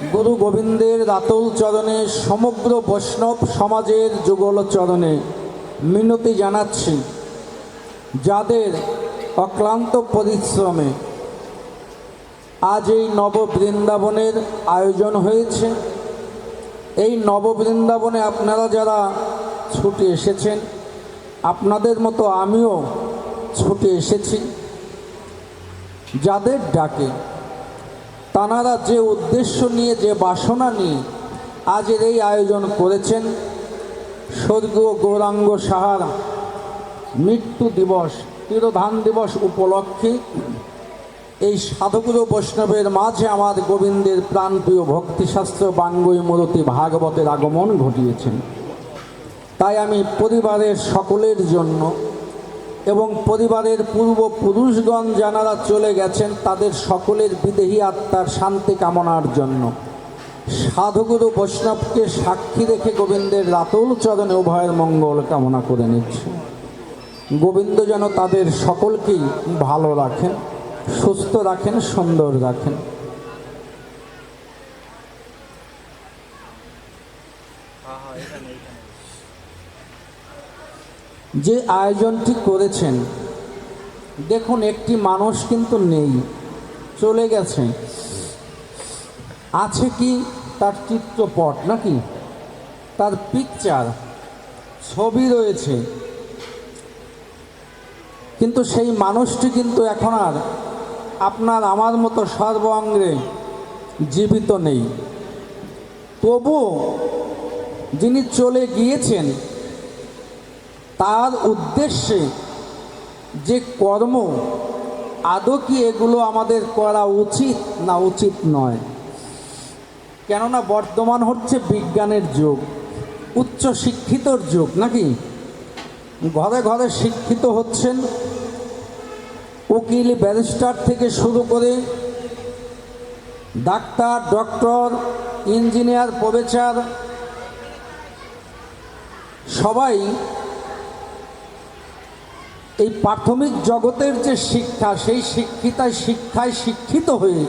গুরু গোবিন্দের রাতল চরণে, সমগ্র বৈষ্ণব সমাজের যুগল চরণে মিনতি জানাচ্ছি। যাদের অক্লান্ত পরিশ্রমে আজ এই নববৃন্দাবনের আয়োজন হয়েছে, এই নববৃন্দাবনে আপনারা যারা ছুটে এসেছেন, আপনাদের মতো আমিও ছুটে এসেছি। যাদের ডাকে তানারা যে উদ্দেশ্য নিয়ে, যে বাসনা নিয়ে আজের এই আয়োজন করেছেন, স্বর্গীয় গৌরাঙ্গ সাহার মৃত্যু দিবস, তিরোধান দিবস উপলক্ষে এই সাধুগুরু বৈষ্ণবের মাঝে আমার গোবিন্দের প্রাণপ্রিয় ভক্তিশাস্ত্র বাঙ্গই মূরতি ভাগবতের আগমন ঘটিয়েছেন। তাই আমি পরিবারের সকলের জন্য এবং পরিবারের পূর্বপুরুষগণ যারা চলে গেছেন, তাদের সকলের বিদেহী আত্মার শান্তি কামনার জন্য। সাধুগুরু বৈষ্ণবকে সাক্ষী রেখে গোবিন্দের রাতুল চরণে উভয়ের মঙ্গল কামনা করে নিচ্ছে। গোবিন্দ যেন তাদের সকলকেই ভালো রাখেন, সুস্থ রাখেন, সুন্দর রাখেন। যে আয়োজনটি করেছেন। দেখুন, একটি মানুষ কিন্তু নেই, চলে গেছে। আছে কি তার চিত্রপট নাকি? তার পিকচার ছবি রয়েছে। কিন্তু সেই মানুষটি কিন্তু এখন আর আপনার আমার মতো সর্বাঙ্গে জীবিত নেই। তবু যিনি চলে গিয়েছেন তার উদ্দেশ্যে যে কর্ম আদৌ কি এগুলো আমাদের করা উচিত না উচিত নয়। কেননা বর্তমান হচ্ছে বিজ্ঞানের যুগ, উচ্চ শিক্ষিতর যুগ, নাকি? ঘরে ঘরে শিক্ষিত হচ্ছেন উকিল, ব্যারিস্টার থেকে শুরু করে ডাক্তার, ডক্টর, ইঞ্জিনিয়ার প্রবেচার সবাই এই প্রাথমিক জগতের যে শিক্ষা, সেই শিক্ষিতায় শিক্ষায় শিক্ষিত হয়ে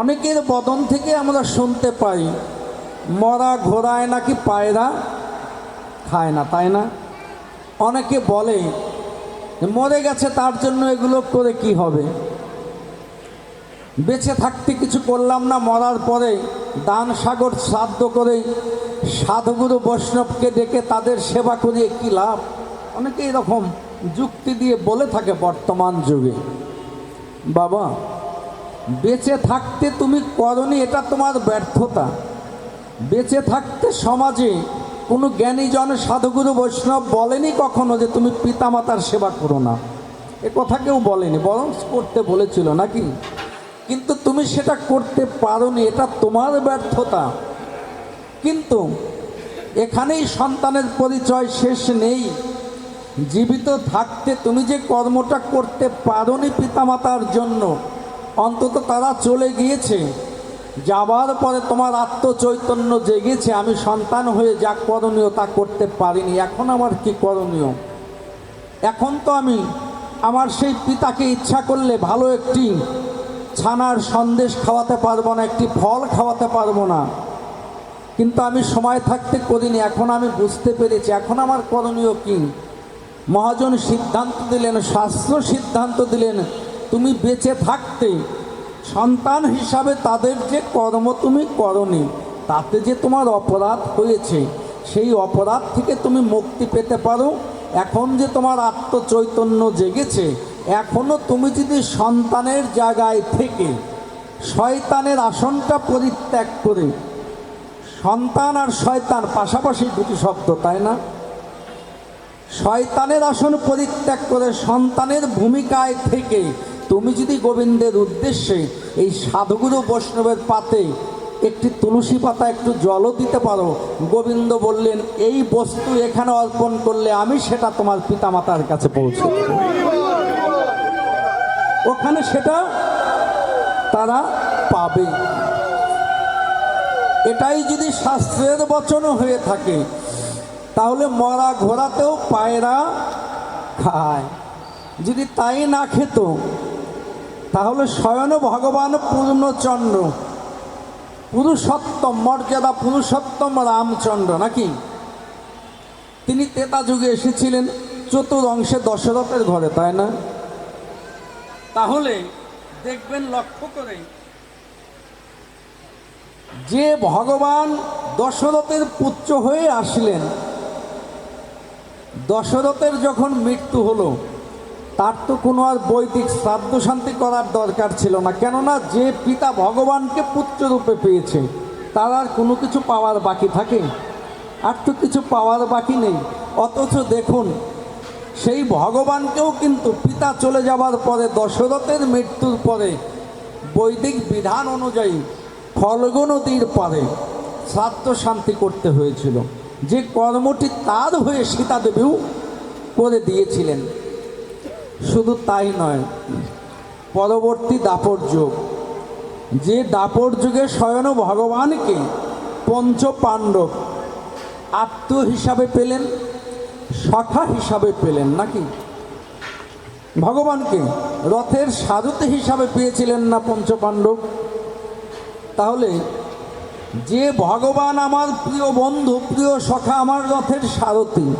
অনেকের বদন থেকে আমরা শুনতে পাই, মরা ঘোড়ায় নাকি পায়রা খায় না, তাই না? অনেকে বলে মরে গেছে তার জন্য এগুলো করে কি হবে? বেঁচে থাকতে কিছু করলাম না, মরার পরে দান সাগর শ্রাদ্ধ করে সাধুগুরু বৈষ্ণবকে ডেকে তাদের সেবা করিয়ে কি লাভ? অনেকে এরকম যুক্তি দিয়ে বলে থাকে বর্তমান যুগে। বাবা, বেঁচে থাকতে তুমি করনি, এটা তোমার ব্যর্থতা। বেঁচে থাকতে সমাজে কোনো জ্ঞানীজন সাধুগুরু, বৈষ্ণব বলেনি কখনো যে তুমি পিতামাতার সেবা করো না। এ কথা কেউ বলেনি, বরং করতে বলেছিল নাকি? কিন্তু তুমি সেটা করতে পারোনি, এটা তোমার ব্যর্থতা। কিন্তু এখানেই সন্তানের পরিচয় শেষ নেই। জীবিত থাকতে তুমি যে কর্মটা করতে পারোনি পিতামাতার জন্য, অন্তত তারা চলে গিয়েছে। যাবার পরে তোমার আত্মচৈতন্য জেগেছে, আমি সন্তান হয়ে যা করণীয় তা করতে পারিনি, এখন আমার কি করণীয়? এখন তো আমি আমার সেই পিতাকে ইচ্ছা করলে ভালো একটি ছানার সন্দেশ খাওয়াতে পারব না, একটি ফল খাওয়াতে পারব না। কিন্তু আমি সময় থাকতে করিনি, এখন আমি বুঝতে পেরেছি, এখন আমার করণীয় কী? মহাজন সিদ্ধান্ত দিলেন, শাস্ত্র সিদ্ধান্ত দিলেন, তুমি বেঁচে থাকতে সন্তান হিসাবে তাদের যে কর্ম তুমি করনি, তাতে যে তোমার অপরাধ হয়েছে, সেই অপরাধ থেকে তুমি মুক্তি পেতে পারো। এখন যে তোমার আত্মচৈতন্য জেগেছে এখনও তুমি যদি সন্তানের জায়গায় থেকে শয়তানের আসনটা পরিত্যাগ করে, সন্তান আর শয়তান পাশাপাশি দুটি শব্দ, তাই না? শয়তানের আসন পরিত্যাগ করে সন্তানের ভূমিকায় থেকে তুমি যদি গোবিন্দের উদ্দেশ্যে এই সাধুগুরু বৈষ্ণবের পাতে একটি তুলসী পাতা, একটু জলও দিতে পারো। গোবিন্দ বললেন, এই বস্তু এখানে অর্পণ করলে আমি সেটা তোমার পিতামাতার কাছে পৌঁছে ওখানে সেটা তারা পাবে। এটাই যদি শাস্ত্রের বচনও হয়ে থাকে তাহলে মরা ঘোড়াতেও পায়রা খায়। যদি তাই না খেত, তাহলে স্বয়ং ভগবান পূর্ণচন্দ্র, পুরুষোত্তম মর্যাদা পুরুষোত্তম রামচন্দ্র নাকি? তিনি তেতা যুগে এসেছিলেন চতুর অংশে দশরথের ঘরে, তাই না? তাহলে দেখবেন লক্ষ্য করে, যে ভগবান দশরথের পুত্র হয়ে আসলেন দশরথের যখন মৃত্যু হলো, তার তো কোনো আর বৈদিক শ্রাদ্ধ শান্তি করার দরকার ছিল না। কেননা যে পিতা ভগবানকে পুত্ররূপে পেয়েছে, তার আর কোনো কিছু পাওয়ার বাকি থাকে? আর তো কিছু পাওয়ার বাকি নেই। অথচ দেখুন, সেই ভগবানকেও কিন্তু পিতা চলে যাওয়ার পরে, দশরথের মৃত্যুর পরে বৈদিক বিধান অনুযায়ী ফলগু নদীর পারে শ্রাদ্ধ শান্তি করতে হয়েছিল। যে কর্মটি তার হয়ে সীতা দেবীও করে দিয়েছিলেন। শুধু তাই নয়, পরবর্তী দাপর যুগ। যে দাপর যুগে স্বয়ং ভগবানকে পঞ্চ পাণ্ডব আত্ম হিসাবে পেলেন, সখা হিসাবে পেলেন নাকি? ভগবানকে রথের সারথি হিসাবে পেয়েছিলেন না পঞ্চপাণ্ডব। তাহলে যে ভগবান আমার প্রিয় বন্ধু, প্রিয় সখা, আমার রথের সারথি,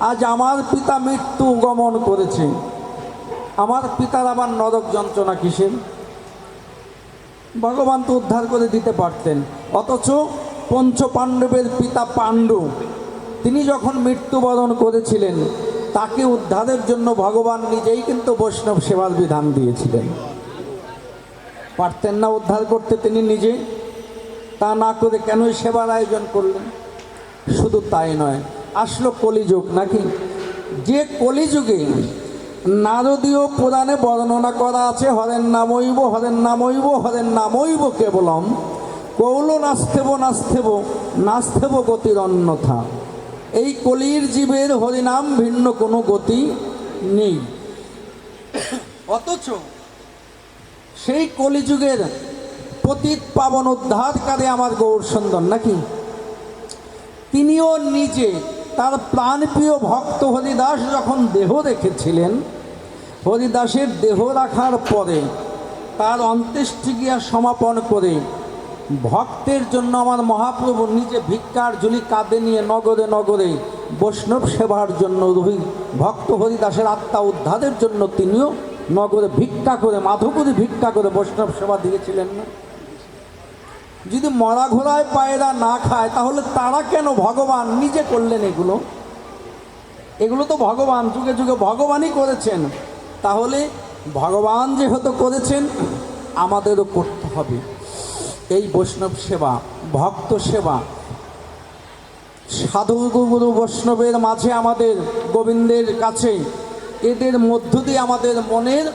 আজ আমার পিতা মৃত্যু গমন করেছে। আমার পিতার আবার নরক যন্ত্রণা কিসের? ভগবান তো উদ্ধার করে দিতে পারতেন। অথচ পঞ্চ পাণ্ডবের পিতা পাণ্ডু, তিনি যখন মৃত্যুবরণ করেছিলেন, তাকে উদ্ধারের জন্য ভগবান নিজেই কিন্তু বৈষ্ণব সেবার বিধান দিয়েছিলেন। পারতেন না উদ্ধার করতে তিনি নিজে। তা না করে কেনই সেবার আয়োজন করলেন? শুধু তাই নয়, আসলো কলিযুগ নাকি? যে কলিযুগে নারদীয় পুরাণে বর্ণনা করা আছে, হরেন নামইব হরেন নামইব হরেন নামইব কেবলম, কৌল নাস্তেব নাস্তেব নাস্তেব গতির অন্যথা এই কলির জীবের হরিনাম ভিন্ন কোনো গতি নেই। অথচ সেই কলিযুগের পতিত পাবন উদ্ধারকারী আমার গৌর সুন্দর নাকি? তিনিও নিজে তার প্রাণপ্রিয় ভক্ত হরিদাস যখন দেহ রেখেছিলেন হরিদাসের দেহ রাখার পরে তার অন্ত্যেষ্টিক্রিয়া সমাপন করে ভক্তের জন্য আমার মহাপ্রভু নিজে ভিক্ষার ঝুলি কাঁধে নিয়ে নগরে নগরে বৈষ্ণব সেবার জন্য রবি ভক্ত হরিদাসের আত্মা উদ্ধারের জন্য তিনিও নগরে ভিক্ষা করে, মাধবপুরে ভিক্ষা করে বৈষ্ণব সেবা দিয়েছিলেন না? যদি মরা ঘোড়ায় পায়রা না খায়, তাহলে তারা কেন ভগবান? নিজে করলেন এগুলো। এগুলো তো ভগবান, যুগে যুগে ভগবানই করেছেন। তাহলে ভগবান যেহেতু করেছেন, আমাদেরও করতে হবে। এই বৈষ্ণব সেবা, ভক্ত সেবা। সাধু গুরু বৈষ্ণবের মাঝে আমাদের গোবিন্দের কাছে, এদের মধ্য দিয়ে আমাদের মনের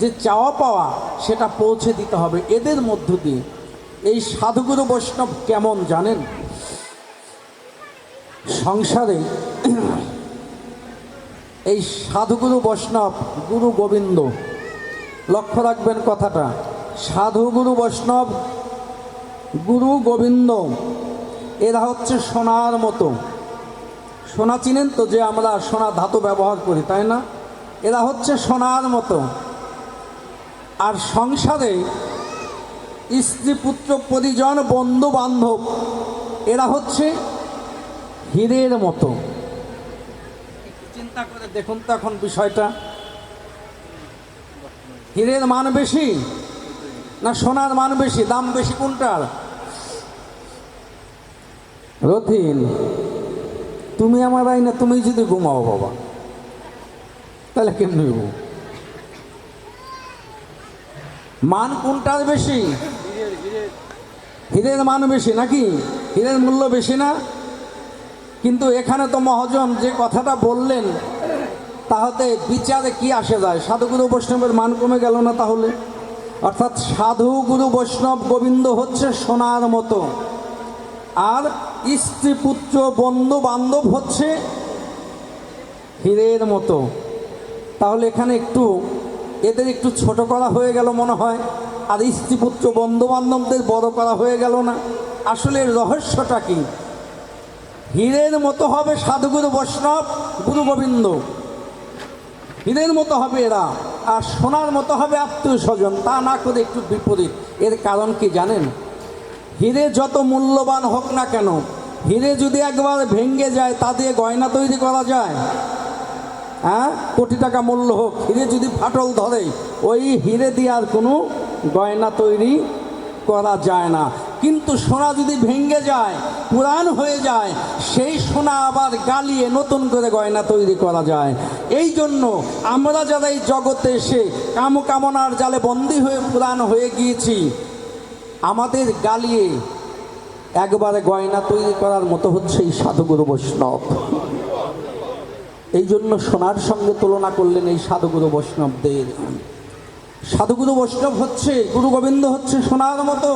যে চাওয়া পাওয়া, সেটা পৌঁছে দিতে হবে। এদের মধ্য দিয়ে। এই সাধুগুরু বৈষ্ণব কেমন জানেন? সংসারে এই সাধুগুরু বৈষ্ণব, গুরু গোবিন্দ, লক্ষ্য রাখবেন কথাটা। সাধুগুরু বৈষ্ণব, গুরু গোবিন্দ, এরা হচ্ছে সোনার মতো। সোনা চিনেন তো যে আমরা সোনা ধাতু ব্যবহার করি, তাই না? এরা হচ্ছে সোনার মতো। আর সংসারে স্ত্রী পুত্র পরিজন বন্ধু বান্ধব এরা হচ্ছে হীরের মতো। চিন্তা করে দেখুন তো এখন বিষয়টা। হীরের মান বেশি না সোনার মান বেশি? দাম বেশি কোনটার? রথিন তুমি আমার আইনা তুমি যদি ঘুমাও বাবা তাহলে কেমনি মান কোনটার বেশি? হীরের মান বেশি নাকি? হীরের মূল্য বেশি না? কিন্তু এখানে তো মহাজন যে কথাটা বললেন তাহলে বিচারে কি আসে যায়? সাধুগুরু বৈষ্ণবের মান কমে গেল না তাহলে? অর্থাৎ সাধু গুরু বৈষ্ণব গোবিন্দ হচ্ছে সোনার মতো। আর স্ত্রী, পুত্র, বন্ধু, বান্ধব হচ্ছে হীরের মতো। তাহলে এখানে একটু এদের একটু ছোট করা হয়ে গেল মনে হয়, আর স্ত্রী পুত্র বন্ধু বান্ধবদের বড় করা হয়ে গেল না। আসলে রহস্যটা কি? হীরের মতো হবে সাধুগুরু বৈষ্ণব, গুরু গোবিন্দ। হীরের মতো হবে এরা, আর সোনার মতো হবে আত্মীয় স্বজন, তা না করে একটু বিপরীত। এর কারণ কি জানেন? হীরে যত মূল্যবান হোক না কেন, হীরে যদি একবার ভেঙ্গে যায়, তা দিয়ে গয়না তৈরি করা যায়। হ্যাঁ? কোটি টাকা মূল্য হোক, হিরে যদি ফাটল ধরে, ওই হিরে দিয়ে আর কোনো গয়না তৈরি করা যায় না। কিন্তু সোনা যদি ভেঙ্গে যায়, পুরাণ হয়ে যায়, সেই সোনা আবার গালিয়ে নতুন করে গয়না তৈরি করা যায়। এই জন্য আমরা যারা এই জগতে এসে কামকামনার জালে বন্দী হয়ে পুরাণ হয়ে গিয়েছি, আমাদের গালিয়ে একবারে গয়না তৈরি করার মতো হচ্ছে এই সাধুগুরু বৈষ্ণব। এই জন্য সোনার সঙ্গে তুলনা করলেন এই সাধুগুরু বৈষ্ণবদের। সাধুগুরু বৈষ্ণব হচ্ছে, গুরু গোবিন্দ হচ্ছে সোনার মতো।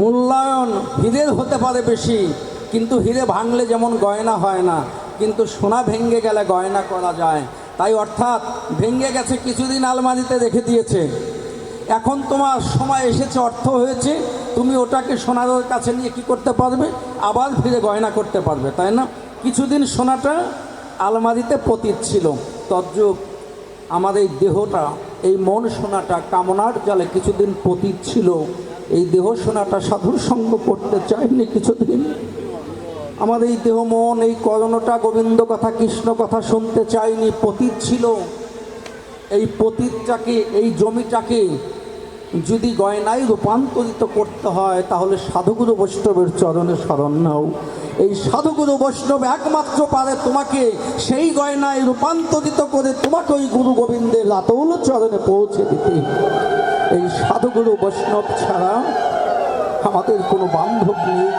মূল্যায়ন হীরের হতে পারে বেশি, কিন্তু হীরে ভাঙলে যেমন গয়না হয় না, কিন্তু সোনা ভেঙে গেলে গয়না করা যায়। তাই অর্থাৎ ভেঙে গেছে, কিছুদিন আলমারিতে রেখে দিয়েছে। এখন তোমার সময় এসেছে, অর্থ হয়েছে, তুমি ওটাকে সোনার কাছে নিয়ে কি করতে পারবে? আবার ফিরে গয়না করতে পারবে, তাই না? কিছুদিন সোনাটা আলমারিতে পতিত ছিল। তদ্রূপ আমাদের দেহটা, এই মন সোনাটা কামনার জালে কিছুদিন পতিত ছিল। এই দেহ সোনাটা সাধুর সঙ্গ করতে চায়নি কিছুদিন। আমাদের এই দেহ মন, এই করণটা গোবিন্দ কথা, কৃষ্ণ কথা শুনতে চায়নি পতিত ছিল। এই পতিতটাকে, এই জমিটাকে যদি গয়নায় রূপান্তরিত করতে হয়, তাহলে সাধুগুরু বৈষ্ণবের চরণে শরণ নাও। এই সাধুগুরু বৈষ্ণব একমাত্র পারে তোমাকে, সেই গয়নায় রূপান্তরিত করে তোমাকে ওই গুরু গোবিন্দের রাতৌল চরণে পৌঁছে দিতে। এই সাধুগুরু বৈষ্ণব ছাড়া আমাদের কোনো বান্ধব নেই।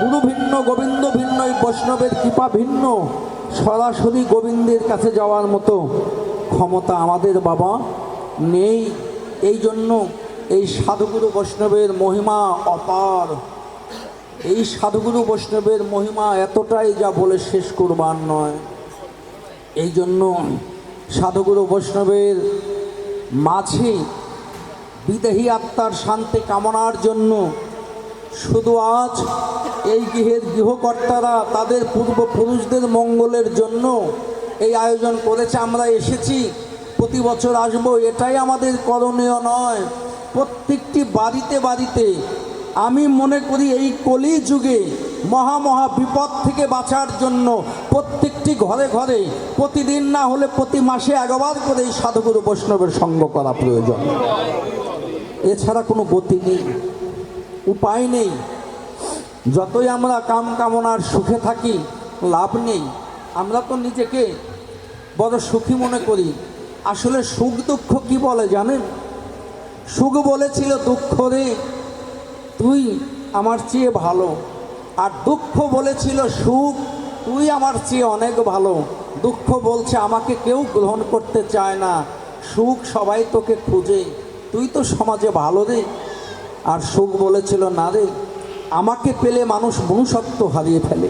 গুরু ভিন্ন, গোবিন্দ ভিন্ন, এই বৈষ্ণবের কৃপা ভিন্ন। সরাসরি গোবিন্দের কাছে যাওয়ার মতো ক্ষমতা আমাদের বাবা নেই। এই জন্য এই সাধুগুরু বৈষ্ণবের মহিমা অপার। এই সাধুগুরু বৈষ্ণবের মহিমা এতটাই যা বলে শেষ করবার নয়। এই জন্য সাধুগুরু বৈষ্ণবের মাঝে বিদেহী আত্মার শান্তি কামনার জন্য শুধু আজ এই গৃহের গৃহকর্তারা, তাদের পূর্বপুরুষদের মঙ্গলের জন্য এই আয়োজন করেছে। আমরা এসেছি প্রতি বছর আসব, এটাই আমাদের করণীয় নয়। প্রত্যেকটি বাড়িতে বাড়িতে আমি মনে করি এই কলি যুগে মহা মহা বিপদ থেকে বাঁচার জন্য প্রত্যেকটি ঘরে ঘরে প্রতিদিন না হলে প্রতি মাসে একবার করে এই সাধুগুরু বৈষ্ণবের সঙ্গ করা প্রয়োজন। এছাড়া কোনো গতি নেই, উপায় নেই। যতই আমরা কাম কামনার সুখে থাকি, লাভ নেই। আমরা তো নিজেকে বড় সুখী মনে করি। আসলে সুখ দুঃখ কি বলে জানেন? সুখ বলেছিল, দুঃখ রে, তুই আমার চেয়ে ভালো। আর দুঃখ বলেছিল, সুখ, তুই আমার চেয়ে অনেক ভালো। দুঃখ বলছে, আমাকে কেউ গ্রহণ করতে চায় না। সুখ সবাই তোকে খুঁজে। তুই তো সমাজে ভালো রে। আর সুখ বলেছিল, না রে, আমাকে পেলে মানুষ মনুষ্যত্ব হারিয়ে ফেলে।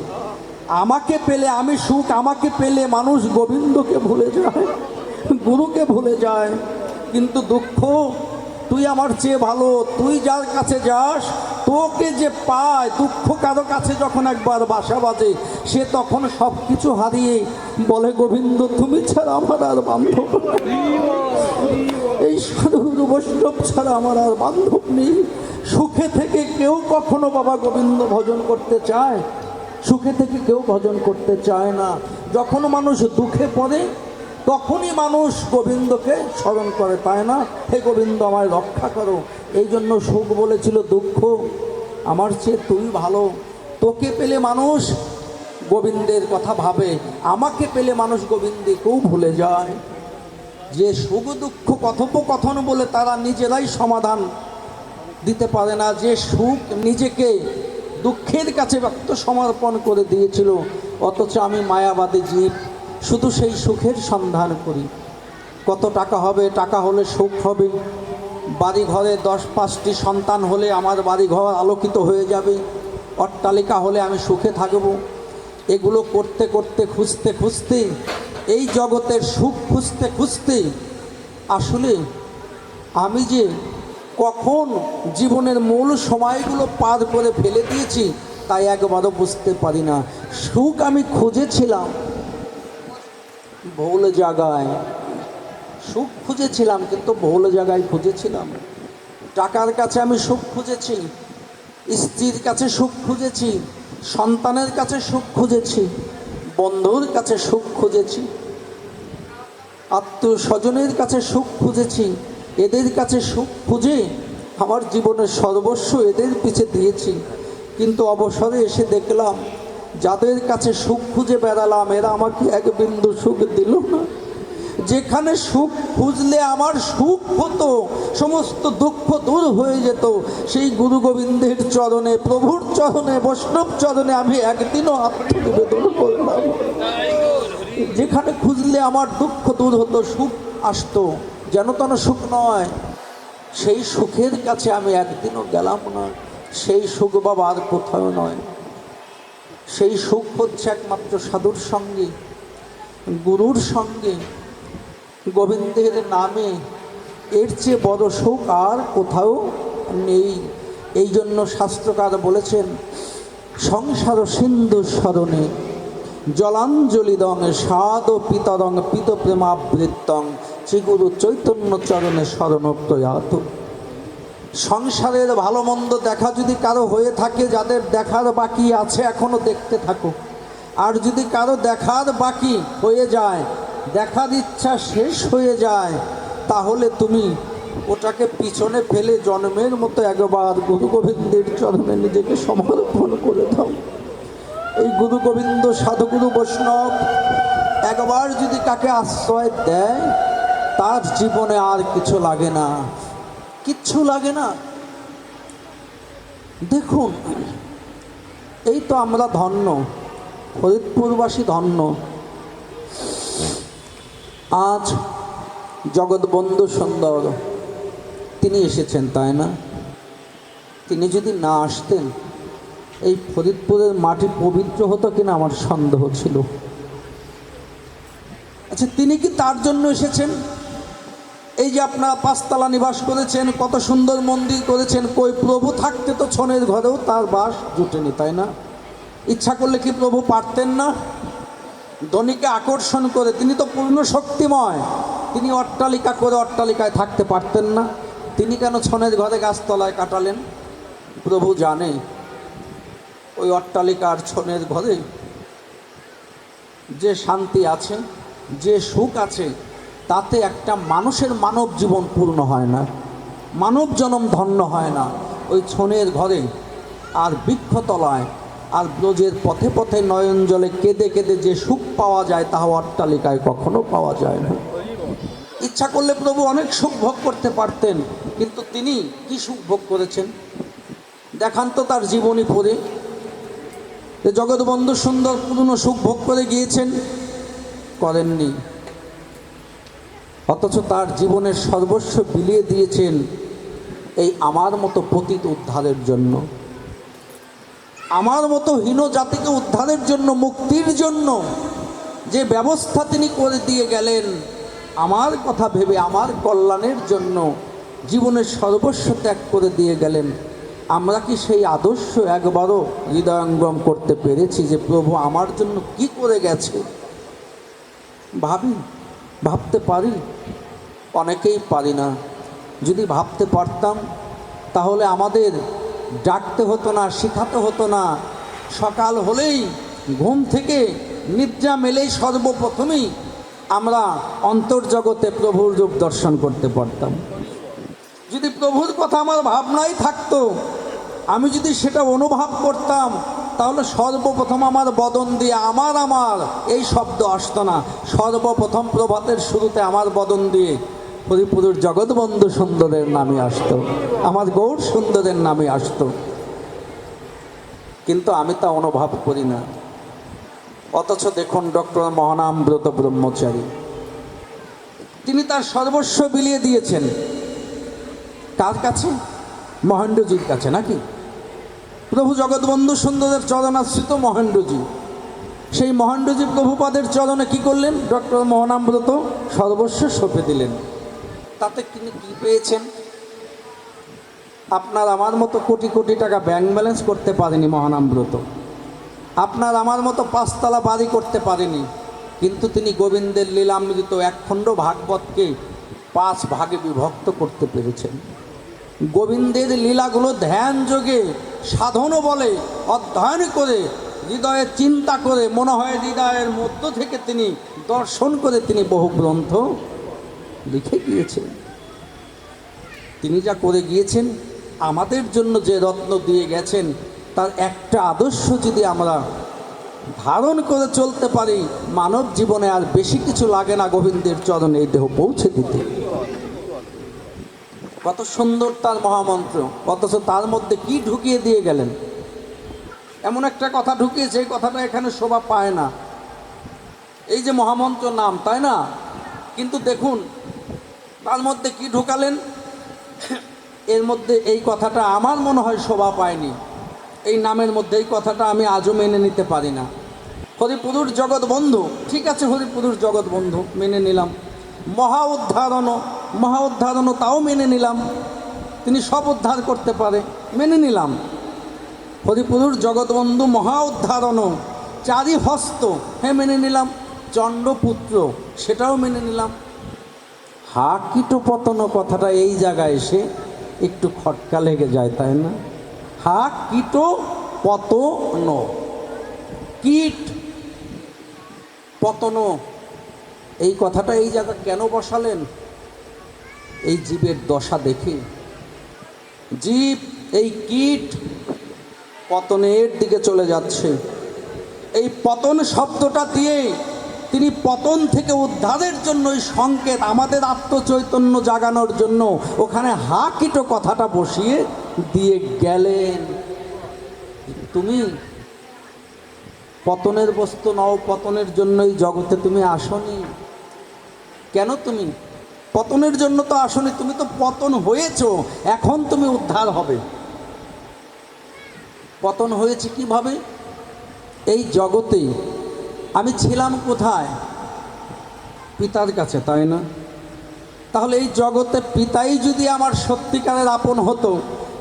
আমাকে পেলে আমি সুখ, আমাকে পেলে মানুষ গোবিন্দকে ভুলে যায়। গুরুকে ভুলে যায়, কিন্তু দুঃখ, তুই আমার চেয়ে ভালো, তুই যার কাছে যাস, তোকে যে পায়, দুঃখ কারও কাছে যখন একবার বাসা বাজে, সে তখন সব কিছু হারিয়ে বলে, গোবিন্দ, তুমি ছাড়া আমার আর বান্ধব। এই সাধুগুরু বৈষ্ণব ছাড়া আমার আর বান্ধব নেই সুখে থেকে কেউ কখনো বাবা গোবিন্দ ভজন করতে চায়, সুখে থেকে কেউ ভজন করতে চায় না যখন মানুষ দুঃখে পড়ে তখনই মানুষ গোবিন্দকে স্মরণ করে, তাই না? হে গোবিন্দ, আমায় রক্ষা করো। এই জন্য সুখ বলেছিল, দুঃখ, আমার চেয়ে তুই ভালো। তোকে পেলে মানুষ গোবিন্দের কথা ভাবে, আমাকে পেলে মানুষ গোবিন্দকেও ভুলে যায়। যে সুখ দুঃখ কথোপকথন বলে তারা নিজেরাই সমাধান দিতে পারে না। যে সুখ নিজেকে দুঃখের কাছে ব্যক্ত সমর্পণ করে দিয়েছিল, অথচ আমি মায়াবাদী জীব। শুধু সেই সুখের সন্ধান করি। কত টাকা হবে, টাকা হলে সুখ হবে। বাড়ি ঘরে দশ পাঁচটি সন্তান হলে আমার বাড়ি ঘর আলোকিত হয়ে যাবে। অট্টালিকা হলে আমি সুখে থাকব। এগুলো করতে করতে, খুঁজতে খুঁজতে, এই জগতের সুখ খুঁজতে খুঁজতে আসলে আমি যে কখন জীবনের মূল সময়গুলো পার করে ফেলে দিয়েছি, তাই একবারও বুঝতে পারি না। সুখ আমি খুঁজেছিলাম ভুল জায়গায় সুখ খুঁজেছিলাম, কিন্তু ভুল জায়গায় খুঁজেছিলাম। টাকার কাছে আমি সুখ খুঁজেছি, স্ত্রীর কাছে সুখ খুঁজেছি, সন্তানের কাছে সুখ খুঁজেছি, বন্ধুর কাছে সুখ খুঁজেছি আত্মীয় স্বজনের কাছে সুখ খুঁজেছি, এদের কাছে সুখ খুঁজে আমার জীবনের সর্বস্ব এদের পিছে দিয়েছি। কিন্তু অবসরে এসে দেখলাম যাদের কাছে সুখ খুঁজে বেড়ালাম, এরা আমাকে এক বিন্দু সুখ দিল না। যেখানে সুখ খুঁজলে আমার সুখ হতো, সমস্ত দুঃখ দূর হয়ে যেত। সেই গুরু গোবিন্দের চরণে, প্রভুর চরণে, বৈষ্ণব চরণে আমি একদিনও আত্মনিবেদন করলাম যেখানে খুঁজলে আমার দুঃখ দূর হতো, সুখ আসতো। যেন তেন সুখ নয়, সেই সুখের কাছে আমি একদিনও গেলাম না। সেই সুখ বাবা আর কোথাও নয়। সেই সুখ হচ্ছে একমাত্র সাধুর সঙ্গে, গুরুর সঙ্গে, গোবিন্দের নামে। এর চেয়ে বড় সুখ আর কোথাও নেই। এই জন্য শাস্ত্রকার বলেছেন, সংসার সিন্ধু স্মরণে জলাঞ্জলি দং সাদ পিতরং পিত প্রেমাবৃত্তং শ্রীগুরু চৈতন্য চরণে স্মরণ প্রয়াত সংসারের ভালো মন্দ দেখা যদি কারও হয়ে থাকে, যাদের দেখার বাকি আছে এখনও দেখতে থাকো। আর যদি কারও দেখার বাকি হয়ে যায়, দেখার ইচ্ছা শেষ হয়ে যায়, তাহলে তুমি ওটাকে পিছনে ফেলে জন্মের মতো একবার গুরু গোবিন্দের চরণে নিজেকে সমর্পণ করে দাও। এই গুরু গোবিন্দ সাধুগুরু বৈষ্ণব একবার যদি কাকে আশ্রয় দেয়, তার জীবনে আর কিছু লাগে না। কিচ্ছু লাগে না। দেখুন, এই তো আমরা ধন্য, ফরিদপুরবাসী ধন্য। আজ জগৎবন্ধু সুন্দর, তিনি এসেছেন, তাই না? তিনি যদি না আসতেন, এই ফরিদপুরের মাটি পবিত্র হতো কিনা আমার সন্দেহ ছিল। আচ্ছা তিনি কি তার জন্য এসেছেন? এই যে আপনারা পাঁচতলা নিবাস করেছেন, কত সুন্দর মন্দির করেছেন, কই প্রভু থাকতে তো ছনের ঘরেও তার বাস জুটেনি, তাই না? ইচ্ছা করলে কি প্রভু পারতেন না? ধনীকে আকর্ষণ করে, তিনি তো পূর্ণ শক্তিময়। তিনি অট্টালিকা করে অট্টালিকায় থাকতে পারতেন না। তিনি কেন ছনের ঘরে গাছতলায় কাটালেন? প্রভু জানে, ওই অট্টালিকার ছনের ঘরে যে শান্তি আছে, যে সুখ আছে তাতে একটা মানুষের মানব জীবন পূর্ণ হয় না। মানব জনম ধন্য হয় না। ওই ছনের ঘরে আর বৃক্ষতলায় আর ব্রজের পথে পথে নয়ন জলে কেঁদে কেঁদে যে সুখ পাওয়া যায় তাহা অট্টালিকায় কখনো পাওয়া যায় না। ইচ্ছা করলে প্রভু অনেক সুখ ভোগ করতে পারতেন, কিন্তু তিনি কি সুখ ভোগ করেছেন? দেখান তো তার জীবনী পড়ে। জগৎবন্ধু সুন্দর পূর্ণ সুখ ভোগ করে গিয়েছেন, করেননি। অথচ তার জীবনের সর্বস্ব বিলিয়ে দিয়েছেন এই আমার মতো পতিত উদ্ধারের জন্য। আমার মতো হীন জাতিকে উদ্ধারের জন্য, মুক্তির জন্য যে ব্যবস্থা তিনি করে দিয়ে গেলেন, আমার কথা ভেবে আমার কল্যাণের জন্য জীবনের সর্বস্ব ত্যাগ করে দিয়ে গেলেন। আমরা কি সেই আদর্শ একবারও হৃদয়ঙ্গম করতে পেরেছি যে প্রভু আমার জন্য কি করে গেছে? ভাবি ভাবতে পারি? অনেকেই পারি না। যদি ভাবতে পারতাম, তাহলে আমাদের ডাকতে হতো না, শেখাতে হতো না। সকাল হলেই ঘুম থেকে নিদ্রা মেলেই সর্বপ্রথমেই আমরা অন্তর্জগতে প্রভুর রূপ দর্শন করতে পারতাম। যদি প্রভুর কথা আমার ভাবনাই থাকতো, আমি যদি সেটা অনুভব করতাম তাহলে সর্বপ্রথম আমার বদন দিয়ে আমার আমার, এই শব্দ আসতো না। সর্বপ্রথম প্রভাতের শুরুতে আমার বদন দিয়ে হরিপুরের জগৎবন্ধু সুন্দরের নামে আসতো, আমার গৌর সুন্দরের নামে আসতো। কিন্তু আমি তা অনুভব করি না। অথচ দেখুন ডক্টর মহানামব্রত ব্রহ্মচারী। তিনি তার সর্বস্ব বিলিয়ে দিয়েছেন। কার কাছে? মহেন্দ্রজির কাছে নাকি? প্রভু জগৎবন্ধু সুন্দরের চরণাশ্রিত মহেন্দ্রজি। সেই মহেন্দ্রজি প্রভুপাদের চরণে কি করলেন? ডক্টর মোহনামব্রত সর্বস্ব সঁপে দিলেন। তাতে তিনি কি পেয়েছেন? আপনার আমার মতো কোটি কোটি টাকা ব্যাংক ব্যালেন্স করতে পারেনি মহানামব্রত। আপনার আমার মতো পাঁচতলা বাড়ি করতে পারেনি। কিন্তু তিনি গোবিন্দের লীলামৃত একখণ্ড ভাগবতকে পাঁচ ভাগে বিভক্ত করতে পেরেছেন। গোবিন্দের লীলাগুলো ধ্যান যোগে, সাধনও বলে, অধ্যয়ন করে হৃদয়ে চিন্তা করে মনে হয় হৃদয়ের মধ্য থেকে তিনি দর্শন করে তিনি বহু গ্রন্থ লিখে গিয়েছেন। তিনি যা করে গিয়েছেন, আমাদের জন্য যে রত্ন দিয়ে গেছেন, তার একটা আদর্শ যদি আমরা ধারণ করে চলতে পারি, মানব জীবনে আর বেশি কিছু লাগে না গোবিন্দের চরণে, এই দেহ পৌঁছে দিতে। কত সুন্দর তার মহামন্ত্র, অথচ তার মধ্যে কি ঢুকিয়ে দিয়ে গেলেন? এমন একটা কথা ঢুকিয়েছে এই কথাটা এখানে শোভা পায় না। এই যে মহামন্ত্র নাম, তাই না? কিন্তু দেখুন, তার মধ্যে কি ঢুকালেন? এর মধ্যে এই কথাটা আমার মনে হয় শোভা পায়নি। এই নামের মধ্যে এই কথাটা আমি আজও মেনে নিতে পারি না। হরিপুরুর জগৎ বন্ধু ঠিক আছে হরিপুরুর জগৎ বন্ধু মেনে নিলাম। মহা উদ্ধারণও মহা উদ্ধারণও তাও মেনে নিলাম। তিনি সব উদ্ধার করতে পারে, মেনে নিলাম। হরিপুরুর জগৎবন্ধু মহা উদ্ধারণও চারি হস্ত হ্যাঁ মেনে নিলাম। চণ্ডপুত্র সেটাও মেনে নিলাম। হা কীট পতন কথাটা এই জায়গায় এসে একটু খটকা লেগে যায়, তাই না? হা কীট পতন কীট পতন এই কথাটা এই জায়গা কেন বসালেন? এই জীবের দশা দেখে। জীব এই কীট পতনের দিকে চলে যাচ্ছে। এই পতন শব্দটা দিয়ে তিনি পতন থেকে উদ্ধারের জন্য এই সংকেত আমাদের আত্মচৈতন্য জাগানোর জন্য ওখানে হা কিটো কথাটা বসিয়ে দিয়ে গেলেন। তুমি পতনের বস্তু নও, পতনের জন্যই জগতে তুমি আসনি। কেন তুমি? পতনের জন্য তো আসনি, তুমি তো পতন হয়েছো, এখন তুমি উদ্ধার হবে। পতন হয়েছে কীভাবে? এই জগতে আমি ছিলাম কোথায়? পিতার কাছে, তাই না? তাহলে এই জগতে পিতাই যদি আমার সত্যিকারের আপন হতো,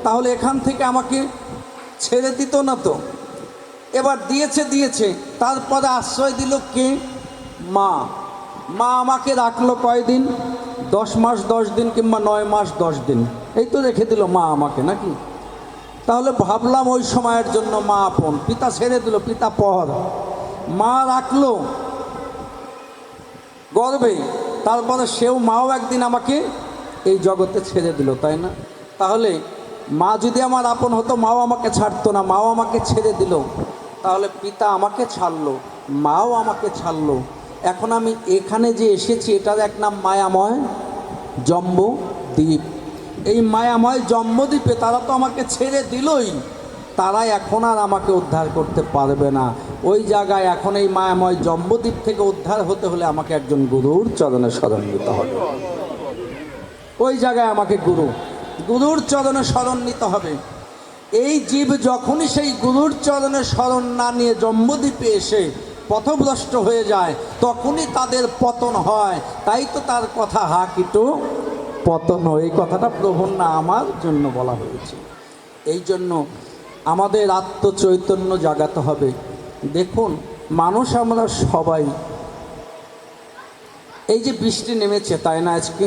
তাহলে এখান থেকে আমাকে ছেড়ে দিত না তো? এবার দিয়েছে দিয়েছে, তারপরে আশ্রয় দিল কে? মা। মা আমাকে রাখল কয়দিন? দশ মাস, দশ দিন কিংবা নয় মাস, দশ দিন। এই তো রেখে দিল মা আমাকে, নাকি? তাহলে ভাবলাম ওই সময়ের জন্য মা আপন পিতা ছেড়ে দিল, পিতা পর। মা রাখল। গর্বে। তারপরে সেও মাও একদিন আমাকে এই জগতে ছেড়ে দিল, তাই না? তাহলে মা যদি আমার আপন হতো, মাও আমাকে ছাড়তো না, মাও আমাকে ছেড়ে দিল। তাহলে পিতা আমাকে ছাড়লো, মাও আমাকে ছাড়লো। এখন আমি এখানে যে এসেছি, এটার এক নাম মায়াময় জম্ব দ্বীপ। এই মায়াময় জন্মদ্বীপে তারা তো আমাকে ছেড়ে দিলই। তারা এখন আর আমাকে উদ্ধার করতে পারবে না। ওই জায়গায় এখন এই মায়াময় জম্বদ্বীপ থেকে উদ্ধার হতে হলে আমাকে একজন গুরুর চরণে স্মরণ নিতে হবে। ওই জায়গায় আমাকে গুরু, গুরুর চরণে স্মরণ নিতে হবে। এই জীব যখনই সেই গুরুর চরণে স্মরণ না নিয়ে জম্বদ্বীপে এসে পথভ্রষ্ট হয়ে যায়, তখনই তাদের পতন হয়। তাই তো তার কথা, হা কিটু, পতন এই কথাটা প্রভুর না আমার জন্য বলা হয়েছে। এই জন্য আমাদের আত্মচৈতন্য জাগাতে হবে। দেখুন, মানুষ আমরা সবাই। এই যে বৃষ্টি নেমেছে, তাই না আজকে?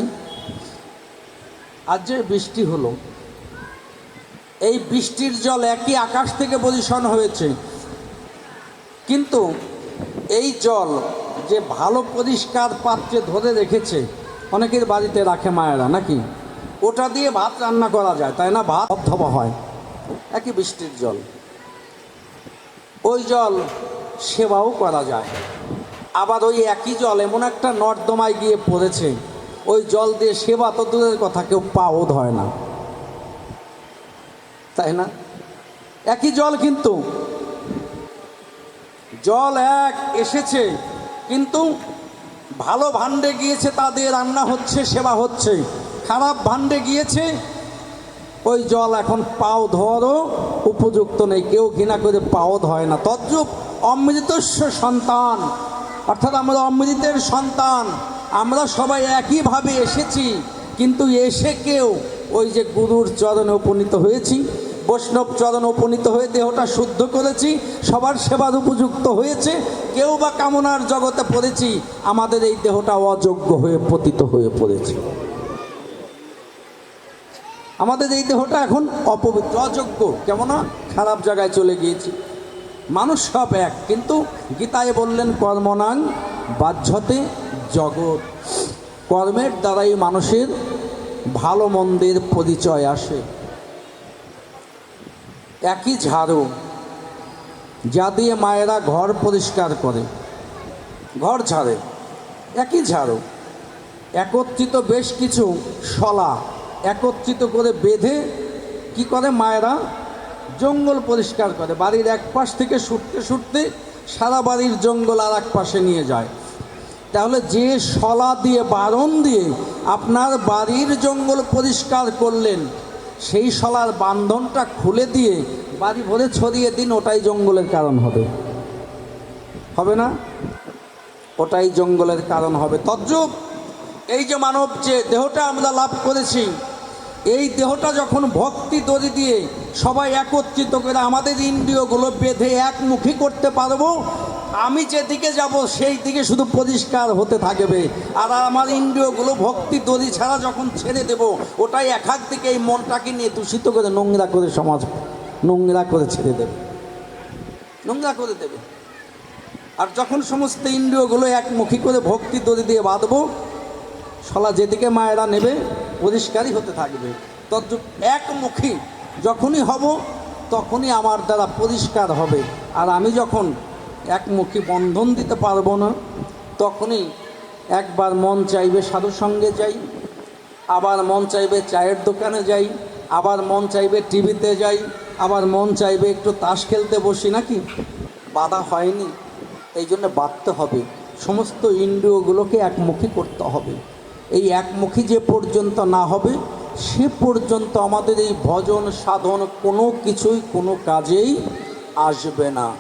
আজ যে বৃষ্টি হলো। এই বৃষ্টির জল একই আকাশ থেকে পজিশন হয়েছে। কিন্তু এই জল যে ভালো পরিষ্কার পাত্রে ধরে রেখেছে, অনেকের বাড়িতে রাখে মায়েরা, নাকি? ওটা দিয়ে ভাত রান্না করা যায়, তাই না? ভাত ধবা হয়। একই বৃষ্টির জল। ওই জল সেবাও করা যায়। আবার ওই একই জল, এমন একটা নর্দমায় গিয়ে পড়েছে, ওই জল দিয়ে সেবা তো দূরের কথা, কেউ পাও ধয় না। তাই না? একই জল কিন্তু জল এক এসেছে, কিন্তু ভালো ভাণ্ডে গিয়েছে তাদের, রান্না হচ্ছে, সেবা হচ্ছে। খারাপ ভাণ্ডে গিয়েছে, ওই জল এখন পাও ধোয়ারও উপযুক্ত নেই। কেউ ঘৃণা করে পাও ধয় না। তদ্রূপ অমৃতস্ব সন্তান, অর্থাৎ আমরা অমৃতের সন্তান, আমরা সবাই একইভাবে এসেছি, কিন্তু এসে কেউ ওই যে গুরুর চরণে উপনীত হয়েছি। বৈষ্ণব চরণ উপনীত হয়ে দেহটা শুদ্ধ করেছি, সবার সেবার উপযুক্ত হয়েছে, কেউ বা কামনার জগতে পড়েছি, আমাদের এই দেহটা অযোগ্য হয়ে পতিত হয়ে পড়েছে। আমাদের এই দেহটা এখন অপবিত্র, অযোগ্য কেমন খারাপ জায়গায় চলে গিয়েছি। মানুষ সব এক, কিন্তু গীতায় বললেন, কর্মনাং বাহ্যতে জগৎ। কর্মের দ্বারাই মানুষের ভালো মন্দের পরিচয় আসে। একই ঝাড়ু যা দিয়ে মায়েরা ঘর পরিষ্কার করে। ঘর ঝাড়ে, একই ঝাড়ু। একত্রিত বেশ কিছু শলা একত্রিত করে বেঁধে কি করে মায়েরা জঙ্গল পরিষ্কার করে। বাড়ির এক পাশ থেকে ছুটতে ছুটতে সারা বাড়ির জঙ্গল আর এক পাশে নিয়ে যায়। তাহলে যে শলা দিয়ে বারণ দিয়ে আপনার বাড়ির জঙ্গল পরিষ্কার করলেন সেই শলার বান্ধনটা খুলে দিয়ে বাড়ি ভরে ছড়িয়ে দিন, ওটাই জঙ্গলের কারণ হবে। হবে না? ওটাই জঙ্গলের কারণ হবে। তদ্রুপ এই যে মানব যে দেহটা আমরা লাভ করেছি, এই দেহটা যখন ভক্তি দড়ি দিয়ে সবাই একত্রিত করে আমাদের ইন্দ্রিয়গুলো বেঁধে একমুখী করতে পারব আমি যেদিকে যাব, সেই দিকে শুধু পরিষ্কার হতে থাকবে। আর আমার ইন্দ্রিয়গুলো ভক্তি দড়ি ছাড়া যখন ছেড়ে দেব, ওটাই এক হাত দিকে এই মনটাকে নিয়ে দূষিত করে নোংরা করে সমাজ, নোংরা করে ছেড়ে দেবে। নোংরা করে দেবে। আর যখন সমস্ত ইন্দ্রিয়গুলো একমুখী করে ভক্তি দড়ি দিয়ে বাঁধবো, শলা যেদিকে মায়েরা নেবে, পরিষ্কারই হতে থাকবে। তদ্রুপ একমুখী যখনই হব, তখনই আমার দ্বারা পরিষ্কার হবে। আর আমি যখন একমুখী বন্ধন দিতে পারব না। তখনই একবার মন চাইবে সাধুর সঙ্গে যাই, আবার মন চাইবে চায়ের দোকানে যাই, আবার মন চাইবে টিভিতে যাই, আবার মন চাইবে একটু তাস খেলতে বসি নাকি? বাধা হয়নি। এই জন্য বাঁধতে হবে। সমস্ত ইন্দ্রিয়গুলোকে একমুখী করতে হবে। এই একমুখী যে পর্যন্ত না হবে, সে পর্যন্ত আমাদের এই ভজন সাধন কোনো কিছুই কোনো কাজেই আসবে না।